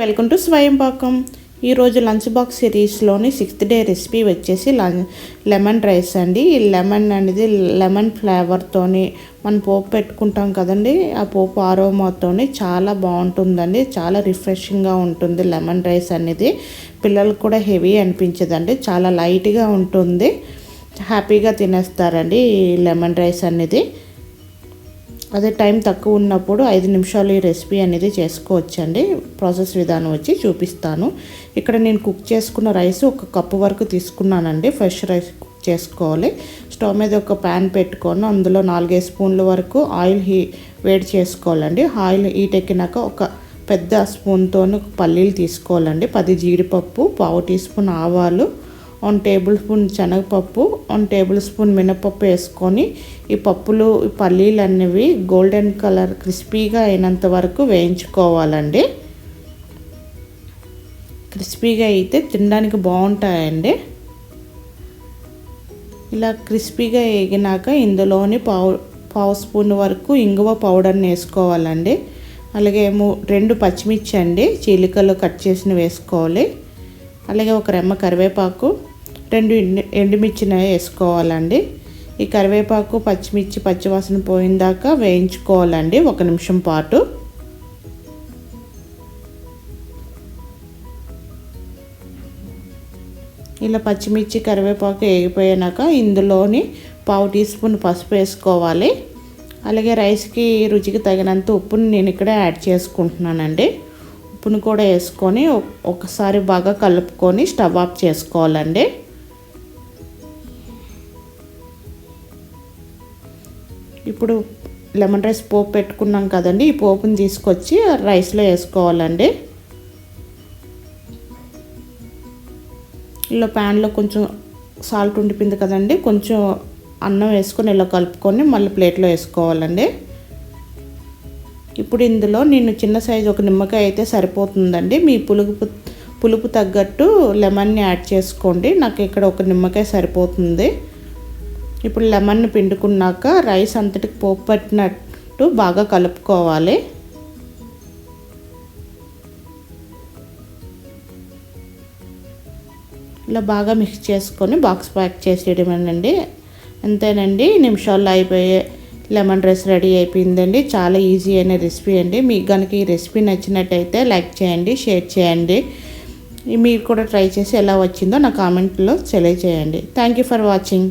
Welcome to స్వయం పాకం ఈరోజు లంచ్ బాక్స్ సిరీస్లోని సిక్స్త్ డే రెసిపీ వచ్చేసి లెమన్ రైస్ అండి. ఈ లెమన్ అనేది లెమన్ ఫ్లేవర్తోని మనం పోపు పెట్టుకుంటాం కదండి. ఆ పోపు ఆరోమాతోని చాలా బాగుంటుందండి. చాలా రిఫ్రెషింగ్గా ఉంటుంది లెమన్ రైస్ అనేది. పిల్లలకు కూడా హెవీ అనిపించదండి. చాలా లైట్గా ఉంటుంది. హ్యాపీగా తినేస్తారండి ఈ లెమన్ రైస్ అనేది. అదే టైం తక్కువ ఉన్నప్పుడు ఐదు నిమిషాలు ఈ రెసిపీ అనేది చేసుకోవచ్చండి. ప్రాసెస్ విధానం వచ్చి చూపిస్తాను. ఇక్కడ నేను కుక్ చేసుకున్న రైస్ ఒక కప్పు వరకు తీసుకున్నానండి. ఫ్రెష్ రైస్ కుక్ చేసుకోవాలి. స్టవ్ మీద ఒక ప్యాన్ పెట్టుకొని అందులో నాలుగైదు స్పూన్ల వరకు ఆయిల్ హీ వేడి చేసుకోవాలండి. ఆయిల్ హీట్ ఎక్కినాక ఒక పెద్ద స్పూన్తో పల్లీలు తీసుకోవాలండి. పది జీడిపప్పు పావు టీ స్పూన్ ఆవాలు వన్ టేబుల్ స్పూన్ శనగపప్పు వన్ టేబుల్ స్పూన్ మినపప్పు వేసుకొని ఈ పప్పులు ఈ పల్లీలు అనేవి గోల్డెన్ కలర్ క్రిస్పీగా అయినంత వరకు వేయించుకోవాలండి. క్రిస్పీగా అయితే తినడానికి బాగుంటాయండి. ఇలా క్రిస్పీగా వేగినాక ఇందులోని పావు పావు స్పూన్ వరకు ఇంగువ పౌడర్ని వేసుకోవాలండి. అలాగే ము రెండు పచ్చిమిర్చి అండి చీలికలు కట్ చేసిన వేసుకోవాలి. అలాగే ఒక రెమ్మ కరివేపాకు రెండు ఎండు ఎండుమిర్చిని వేసుకోవాలండి. ఈ కరివేపాకు పచ్చిమిర్చి పచ్చివాసన పోయిందాక వేయించుకోవాలండి. ఒక నిమిషం పాటు. ఇలా పచ్చిమిర్చి కరివేపాకు వేగిపోయాక ఇందులోని పావు టీ స్పూన్ పసుపు వేసుకోవాలి. అలాగే రైస్కి రుచికి తగినంత ఉప్పుని నేను ఇక్కడ యాడ్ చేసుకుంటున్నానండి. ఉప్పును కూడా వేసుకొని ఒకసారి బాగా కలుపుకొని స్టవ్ ఆఫ్ చేసుకోవాలండి. ఇప్పుడు లెమన్ రైస్ పోపు పెట్టుకున్నాం కదండి ఈ పోపుని తీసుకొచ్చి రైస్లో వేసుకోవాలండి. ఇలా ప్యాన్లో కొంచెం సాల్ట్ ఉండిపోయింది కదండి కొంచెం అన్నం వేసుకొని ఇలా కలుపుకొని మళ్ళీ ప్లేట్లో వేసుకోవాలండి. ఇప్పుడు ఇందులో నేను చిన్న సైజు ఒక నిమ్మకాయ అయితే సరిపోతుందండి మీ పులుపు పులుపు తగ్గట్టు లెమన్ని యాడ్ చేసుకోండి నాకు ఇక్కడ ఒక నిమ్మకాయ సరిపోతుంది. ఇప్పుడు లెమన్ పిండుకున్నాక రైస్ అంతటికి పోపు పట్టినట్టు బాగా కలుపుకోవాలి. ఇలా బాగా మిక్స్ చేసుకొని బాక్స్ ప్యాక్ చేసేయడమేనండి. అంతేనండి నిమిషాల్లో అయిపోయే లెమన్ రైస్ రెడీ అయిపోయిందండి. చాలా ఈజీ అయిన రెసిపీ అండి. మీకు కనుక ఈ రెసిపీ నచ్చినట్టయితే లైక్ చేయండి షేర్ చేయండి. మీరు కూడా ట్రై చేసి ఎలా వచ్చిందో నా కామెంట్లో తెలియజేయండి. Thank you for watching.